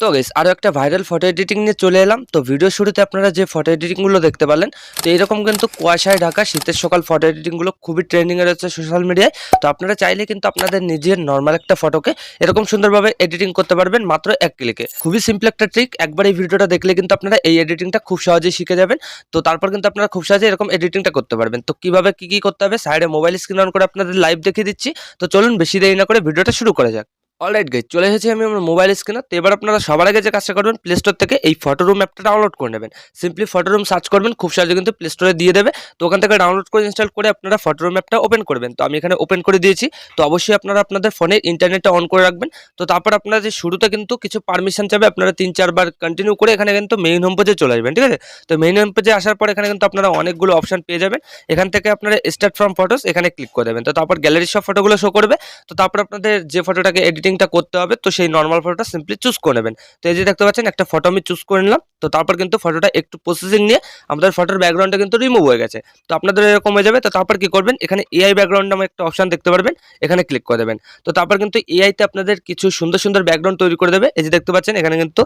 তো গেস আরও একটা ভাইরাল ফটো এডিটিং নিয়ে চলে এলাম। তো ভিডিও শুরুতে আপনারা যে ফটো এডিটিংগুলো দেখতে পারলেন, তো এরকম কিন্তু কুয়াশায় ঢাকা শীতের সকাল ফটো এডিটিংগুলো খুবই ট্রেন্ডিংয়ে রয়েছে সোশ্যাল মিডিয়ায় তো আপনারা চাইলে কিন্তু আপনাদের নিজের নর্মাল একটা ফটোকে এরকম সুন্দরভাবে এডিটিং করতে পারবেন মাত্র এক ক্লিকে খুবই সিম্পল একটা ট্রিক একবার এই ভিডিওটা দেখলে কিন্তু আপনারা এই এডিটিংটা খুব সহজেই শিখে যাবেন। তো তারপর কিন্তু আপনারা খুব সহজে এরকম এডিটিংটা করতে পারবেন। তো কীভাবে কি কি করতে হবে সাইডে মোবাইল স্ক্রিন অন করে আপনাদের লাইভ দেখিয়ে দিচ্ছি। তো চলুন বেশি দেরি না করে ভিডিওটা শুরু করা যাক। অলরাইট গাইজ চলে এসেছি আমি আমার মোবাইল স্ক্রিনে তো এবার আপনারা সবার আগে যে কাজটা করবেন প্লে স্টোর থেকে এই ফটো রুম অ্যাপটা ডাউনলোড করে নেবেন। সিম্পলি ফটো রুম সার্চ করবেন, খুব সহজে কিন্তু প্লে স্টোরে দিয়ে দেবে। তো ওখান থেকে ডাউনলোড করে ইনস্টল করে আপনারা ফটো রুম অ্যাপটা ওপেন করবেন। তো আমি এখানে ওপেন করে দিয়েছি। তো অবশ্যই আপনারা আপনাদের ফোনে ইন্টারনেটটা অন করে রাখবেন। তো তারপর আপনারা যে শুরুতে কিন্তু কিছু পারমিশন চাবে আপনারা তিন, চারবার কন্টিনিউ করে এখানে কিন্তু মেইন হোম পেজে চলে আসবেন, ঠিক আছে? তো মেইন হোম পেজে আসার পর এখানে কিন্তু আপনারা অনেকগুলো অপশন পেয়ে যাবেন। এখান থেকে আপনারা স্টার্ট ফ্রম ফটোস এখানে ক্লিক করে দেবেন। তো তারপর গ্যালারির সব ফটোগুলো শো করবে। তো তারপর আপনাদের যে ফটোটাকে এডিটিংটা করতে হবে, তো সেই নর্মাল ফটোটা সিম্পলি চুজ করে নেবেন। তো এই যে দেখতে পাচ্ছেন, একটা ফটো আমি চুজ করে নিলাম, তো তারপর কিন্তু ফটোটা একটু প্রসেসিং নিয়ে আমাদের ফটোর ব্যাকগ্রাউন্ডটা কিন্তু রিমুভ হয়ে গেছে। তো আপনাদের এরকম হয়ে যাবে, তো তারপর কি করবেন, এখানে এআই ব্যাকগ্রাউন্ড নামে একটা অপশন দেখতে পারবেন, এখানে ক্লিক করে দেবেন। তো তারপর কিন্তু এআইতে আপনাদের কিছু সুন্দর সুন্দর ব্যাকগ্রাউন্ড তৈরি করে দেবে। এই যে দেখতে পাচ্ছেন, এখানে কিন্তু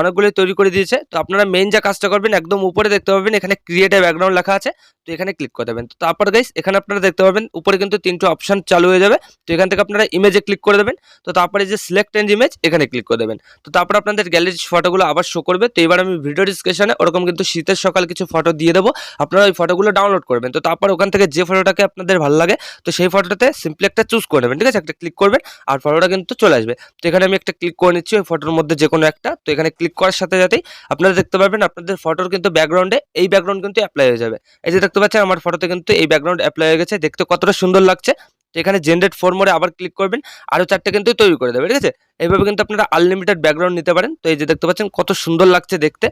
অনেকগুলোই তৈরি করে দিয়েছে। তো আপনারা মেইন যা কাজটা করবেন, একদম উপরে দেখতে পাবেন, এখানে ক্রিয়েট ব্যাকগ্রাউন্ড লেখা আছে। তো এখানে ক্লিক করে দেবেন। তো তারপর গাইস এখানে আপনারা দেখতে পাবেন উপরে কিন্তু তিনটে অপশন চালু হয়ে যাবে। তো এখান থেকে আপনারা ইমেজে ক্লিক করে দেবেন। তো তারপরে যে সিলেক্ট এন্ড ইমেজ এখানে ক্লিক করে দেবেন। তো তারপর আপনাদের গ্যালারি ফটোগুলো আবার শো করবে। তো এবার আমি ভিডিও ডিসক্রিপশনে ওরকম কিন্তু শীতের সকাল কিছু ফটো দিয়ে দেবো। আপনারা ওই ফটোগুলো ডাউনলোড করবেন। তো তারপর ওখান থেকে যে ফটোটাকে আপনাদের ভালো লাগে, তো সেই ফটোটাতে সিম্পলি একটা চুজ করে নেবেন। ঠিক আছে? একটা ক্লিক করবেন আর ফটোটা কিন্তু চলে আসবে। তো এখানে আমি একটা ক্লিক করে নিচ্ছি, ওই ফটোর মধ্যে যে কোনো একটা। তো এখানে ক্লিক করার সাথে সাথেই আপনারা দেখতে পারবেন, আপনাদের ফটোর কিন্তু ব্যাকগ্রাউন্ডে এই ব্যাকগ্রাউন্ড কিন্তু অ্যাপ্লাই হয়ে যাবে। এই যে দেখতে পাচ্ছেন আমার ফটোতে কিন্তু এই ব্যাকগ্রাউন্ড অ্যাপ্লাই হয়ে গেছে। দেখতে কতটা সুন্দর লাগছে। এখানে জেনারেট ফোর মোড়ে আবার ক্লিক করবেন। আরও চারটে কিন্তু তৈরি করে দেবে, ঠিক আছে? এইভাবে কিন্তু আপনারা আনলিমিটেড ব্যাকগ্রাউন্ড নিতে পারেন। তো এই যে দেখতে পাচ্ছেন কত সুন্দর লাগছে দেখতে।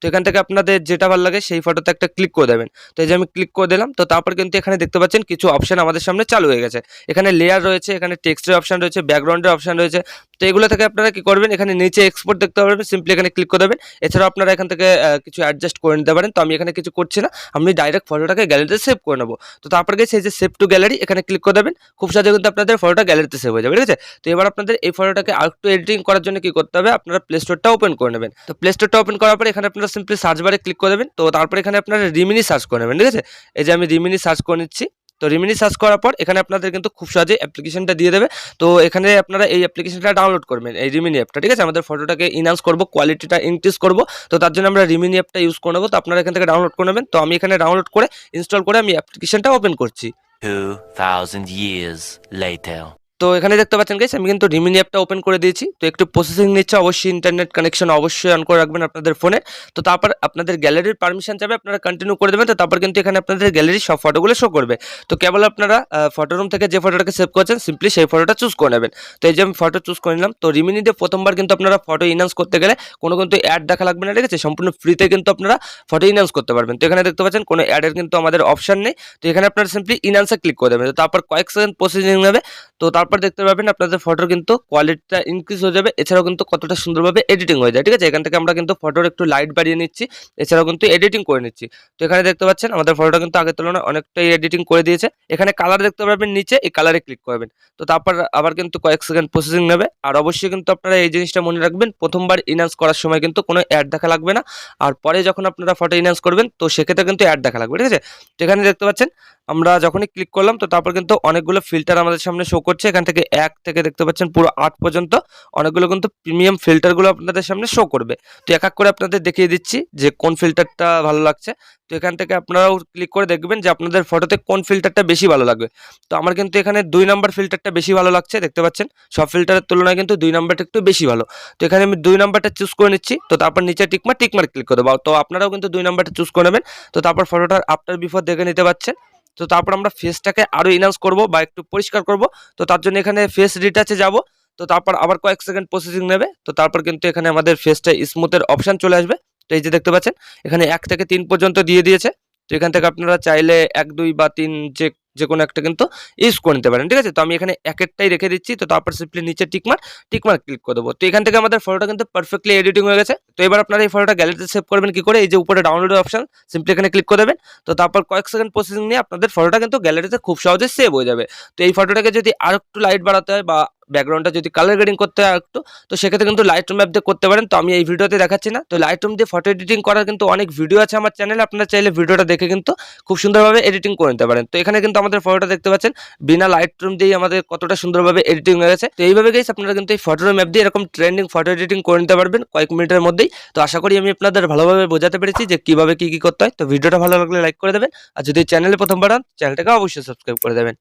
তো এখান থেকে আপনাদের যেটা ভালো লাগে সেই ফটোতে একটা ক্লিক করে দেবেন। তো এই যে আমি ক্লিক করে দিলাম, তো তারপর কিন্তু এখানে দেখতে পাচ্ছেন কিছু অপশান আমাদের সামনে চালু হয়ে গেছে। এখানে লেয়ার রয়েছে, এখানে টেক্সটের অপশান রয়েছে ব্যাকগ্রাউন্ডের অপশন রয়েছে। তো এগুলো থেকে আপনারা কি করবেন, এখানে নিচে এক্সপোর্ট দেখতে পারবেন সিম্পলি এখানে ক্লিক করে দেবেন। এছাড়াও আপনারা এখান থেকে কিছু অ্যাডজাস্ট করে নিতে পারেন। তো আমি এখানে কিছু করছি না, আমি ডাইরেক্ট ফটোটাকে গ্যালারিতে সেভ করে নেব। তো তারপর গিয়ে সেই যে সেভ টু গ্যালারি এখানে ক্লিক করে দেবেন। খুব সহজে কিন্তু আপনাদের ফটোটা গ্যালারিতে সেভ হয়ে যাবে, ঠিক আছে? তো এবার আপনাদের এই ফটোটাকে আরেকটু এডিটিং করার জন্য কি করতে হবে, আপনারা প্লে স্টোরটা ওপেন করে নেবেন। তো প্লে স্টোরটা ওপেন করার পরে এখানে আপনারা সিম্পলি সার্চ বারে ক্লিক করে দেবেন। তো তারপরে এখানে আপনারা রিমিনি সার্চ করে নেবেন ঠিক আছে? এই যে আমি রিমিনি সার্চ করে নিচ্ছি। তো রিমিনি সার্চ করার পর এখানে আপনাদের কিন্তু খুব সহজে অ্যাপ্লিকেশনটা দিয়ে দেবে। তো এখানে আপনারা এই অ্যাপ্লিকেশনটা ডাউনলোড করবেন এই রিমিনি অ্যাপটা ঠিক আছে? আমাদের ফটোটাকে ইনহান্স করব কোয়ালিটিটা ইনক্রিজ করব। তো তার জন্য আমরা রিমিনি অ্যাপটা ইউজ করে নেব। তো আপনারা এখান থেকে ডাউনলোড করে নেবেন। তো আমি এখানে ডাউনলোড করে ইনস্টল করে আমি অ্যাপ্লিকেশনটা ওপেন করছি। 2,000 years later. তো এখানে দেখতে পাচ্ছেন গাইস আমি কিন্তু রিমিনি অ্যাপটা ওপেন করে দিয়েছি। তো একটু প্রসেসিং নিচ্ছে, অবশ্যই ইন্টারনেট কানেকশন অবশ্যই অন করে রাখবেন আপনাদের ফোনে তো তারপর আপনাদের গ্যালারির পারমিশন চাবে আপনারা কন্টিনিউ করে দেবেন, তো তারপর কিন্তু এখানে আপনাদের গ্যালারির সব ফটোগুলো শো করবে। তো কেবল আপনারা ফটো রুম থেকে যে ফটোটাকে সেভ করছেন সিম্পলি সেই ফটোটা চুজ করে নেবেন। তো এই যে আমি ফটো চুজ করে নিলাম, তো রিমিনিতে প্রথমবার কিন্তু আপনারা ফটো ইনহান্স করতে গেলে কোনো কিন্তু অ্যাড দেখা লাগবে না, ঠিক আছে? সম্পূর্ণ ফ্রিতে কিন্তু আপনারা ফটো ইনহান্স করতে পারবেন। তো এখানে দেখতে পাচ্ছেন, কোনো অ্যাডের কিন্তু আমাদের অপশন নেই। তো এখানে আপনারা সিম্পলি ইনহান্সে ক্লিক করে দেবেন। তো তারপর কয়েক সেকেন্ড প্রসেসিং নেবে। তো তারপর দেখতে পাবেন আপনাদের ফটোর কিন্তু কোয়ালিটিটা ইনক্রিজ হয়ে যাবে। এছাড়াও কিন্তু কতটা সুন্দরভাবে এডিটিং হয়ে যায়। ঠিক আছে? এখান থেকে আমরা কিন্তু ফটোর একটু লাইট বাড়িয়ে নিচ্ছি। এছাড়াও কিন্তু এডিটিং করে নিচ্ছি। তো এখানে দেখতে পাচ্ছেন, আমাদের ফটোটা কিন্তু আগের তুলনায় অনেকটাই এডিটিং করে দিয়েছে। এখানে কালার দেখতে পারবেন নিচে এই কালারে ক্লিক করবেন। তো তারপর আবার কিন্তু কয়েক সেকেন্ড প্রসেসিং নেবে। আর অবশ্যই কিন্তু আপনারা এই জিনিসটা মনে রাখবেন, প্রথমবার ইনহান্স করার সময় কিন্তু কোনো অ্যাড দেখা লাগবে না। আর পরে যখন আপনারা ফটো ইনহান্স করবেন, তো সেক্ষেত্রে কিন্তু অ্যাড দেখা লাগবে। ঠিক আছে? তো এখানে দেখতে পাচ্ছেন, আমরা যখনই ক্লিক করলাম, তো তারপর কিন্তু অনেকগুলো ফিল্টার আমাদের সামনে শো করছে। এখান থেকে এক থেকে দেখতে পাচ্ছেন, পুরো আট পর্যন্ত অনেকগুলো কিন্তু প্রিমিয়াম ফিল্টারগুলো আপনাদের সামনে শো করবে। তো এক এক করে আপনাদের দেখিয়ে দিচ্ছি যে কোন ফিল্টারটা ভালো লাগছে। তো এখান থেকে আপনারাও ক্লিক করে দেখবেন যে আপনাদের ফটোতে কোন ফিল্টারটা বেশি ভালো লাগবে। তো আমার কিন্তু এখানে দুই নাম্বার ফিল্টারটা বেশি ভালো লাগছে, দেখতে পাচ্ছেন? সব ফিল্টারের তুলনায় কিন্তু দুই নাম্বারটা একটু বেশি ভালো। তো এখানে আমি দুই নাম্বারটা চুজ করে নিচ্ছি। তো তারপর নিচে টিকমার টিকমার ক্লিক করে দেবো। তো আপনারাও কিন্তু দুই নাম্বারটা চুজ করে নেবেন। তো তারপর ফটোটার আফটার বিফোর দেখে নিতে পারছেন। তো তারপর আমরা ফেসটাকে আরও ইনহান্স করব বা একটু পরিষ্কার করব। তো তার জন্য এখানে ফেস রিটাচে যাব। তো তারপর আবার কয়েক সেকেন্ড প্রসেসিং নেবে। তো তারপর কিন্তু এখানে আমাদের ফেসটা স্মুথের অপশান চলে আসবে। তো এই যে দেখতে পাচ্ছেন, এখানে এক থেকে তিন পর্যন্ত দিয়ে দিয়েছে। তো এখান থেকে আপনারা চাইলে এক, দুই বা তিন যে যে কোনো একটা কিন্তু ইউজ করে নিতে পারেন, ঠিক আছে? তো আমি এখানে একেরটাই রেখে দিচ্ছি, তো তারপর সিম্পলি নিচে টিকমার টিকমার ক্লিক করে দেবো। তো এখান থেকে আমাদের ফটোটা কিন্তু পারফেক্টলি এডিটিং হয়ে গেছে। তো এবার আপনারা এই ফটোটা গ্যালারিতে সেভ করবেন কি করে? এই যে উপরে ডাউনলোড অপশন সিম্পলি এখানে ক্লিক করে দেবেন। তো তারপর কয়েক সেকেন্ড প্রসেসিং নিয়ে আপনাদের ফটোটা কিন্তু গ্যালারিতে খুব সহজে সেভ হয়ে যাবে। তো এই ফটোটাকে যদি আর একটু লাইট বাড়াতে হয় বা ব্যাকগ্রাউন্ডটা যদি কালার গ্রেডিং করতে হয় একটু, তো সেক্ষেত্রে কিন্তু লাইট রুম অ্যাপ দিয়ে করতে পারেন। তো আমি এই ভিডিওতে দেখাচ্ছি না। তো লাইট রুম দিয়ে ফটো এডিটিং করার কিন্তু অনেক ভিডিও আছে আমার চ্যানেলে আপনারা চাইলে ভিডিওটা দেখে কিন্তু খুব সুন্দরভাবে এডিটিং করে নিতে পারেন। তো এখানে কিন্তু আমাদের ফটোটা দেখতে পাচ্ছেন। বিনা লাইট রুম দিয়েই আমাদের কতটা সুন্দরভাবে এডিটিং হয়ে গেছে। তো এইভাবে গেছে আপনারা কিন্তু এই ফটো রুম অ্যাপ দিয়ে এরকম ট্রেন্ডিং ফটো এডিটিং করে নিতে পারবেন কয়েক মিনিটের মধ্যেই। তো আশা করি আমি আপনাদের ভালোভাবে বোঝাতে পেরেছি যে কীভাবে কী কী করতে হয়। তো ভিডিওটা ভালো লাগলে লাইক করে দেবেন। আর যদি চ্যানেলে প্রথমবার হন চ্যানেলটাকে অবশ্যই সাবস্ক্রাইব করে দেবেন।